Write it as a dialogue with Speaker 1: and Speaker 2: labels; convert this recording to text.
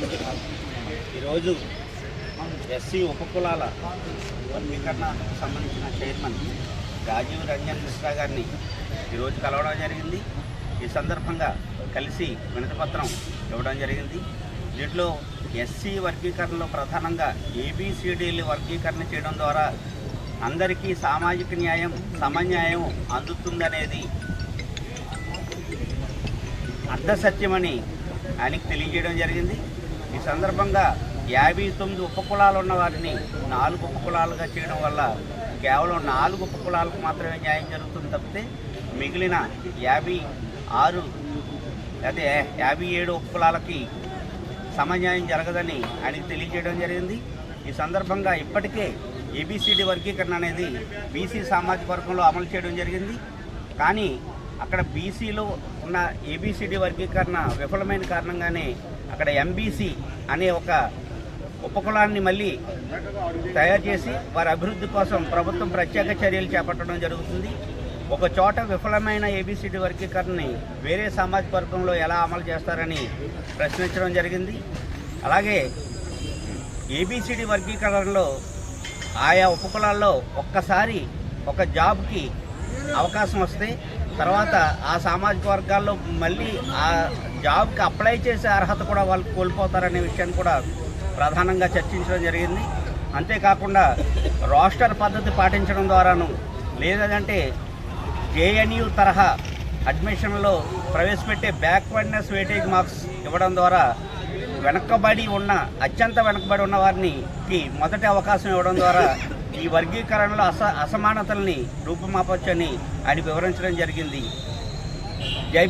Speaker 1: ఈరోజు ఎస్సీ ఉపకులాల వర్గీకరణకు సంబంధించిన చైర్మన్ రాజీవ్ రంజన్ మిశ్రా గారిని ఈరోజు కలవడం జరిగింది. ఈ సందర్భంగా కలిసి వినతిపత్రం ఇవ్వడం జరిగింది. దీంట్లో ఎస్సీ వర్గీకరణలో ప్రధానంగా ఏబిసిడీలు వర్గీకరణ చేయడం ద్వారా అందరికీ సామాజిక న్యాయం సమన్యాయం అందుతుందనేది అర్ధసత్యమని ఆయనకి తెలియజేయడం జరిగింది. ఈ సందర్భంగా యాభై తొమ్మిది ఉపకులాలు ఉన్న వారిని నాలుగు ఉపకులాలుగా చేయడం వల్ల కేవలం నాలుగు ఉపకులాలకు మాత్రమే న్యాయం జరుగుతుంది తప్పితే మిగిలిన యాభై ఆరు అదే యాభై ఏడు ఉపకులాలకి సమన్యాయం జరగదని ఆయనకి తెలియజేయడం జరిగింది. ఈ సందర్భంగా ఇప్పటికే ఏబిసిడి వర్గీకరణ అనేది బీసీ సామాజిక వర్గంలో అమలు చేయడం జరిగింది. కానీ అక్కడ బీసీలో ఉన్న ఏబిసిడి వర్గీకరణ విఫలమైన కారణంగానే అక్కడ ఎంబీసీ అనే ఒక ఉపకులాన్ని మళ్ళీ తయారు చేసి వారి అభివృద్ధి కోసం ప్రభుత్వం ప్రత్యేక చర్యలు చేపట్టడం జరుగుతుంది. ఒక చోట విఫలమైన ఏబిసిడి వర్గీకరణని వేరే సామాజిక వర్గంలో ఎలా అమలు చేస్తారని ప్రశ్నించడం జరిగింది. అలాగే ఏబిసిడి వర్గీకరణలో ఆయా ఉపకులాల్లో ఒక్కసారి ఒక జాబ్కి అవకాశం వస్తే తర్వాత ఆ సామాజిక వర్గాల్లో మళ్ళీ ఆ జాబ్కి అప్లై చేసే అర్హత కూడా వాళ్ళు కోల్పోతారనే విషయాన్ని కూడా ప్రధానంగా చర్చించడం జరిగింది. అంతేకాకుండా రోస్టర్ పద్ధతి పాటించడం ద్వారాను లేదంటే జేఎన్యూ తరహా అడ్మిషన్లో ప్రవేశపెట్టే బ్యాక్వర్డ్నెస్ వెయిటేజ్ మార్క్స్ ఇవ్వడం ద్వారా వెనకబడి ఉన్న అత్యంత వెనకబడి ఉన్న వారిని మొదటి అవకాశం ఇవ్వడం ద్వారా ఈ వర్గీకరణలో అస అసమానతల్ని రూపుమాపొచ్చని ఆయన వివరించడం జరిగింది. జై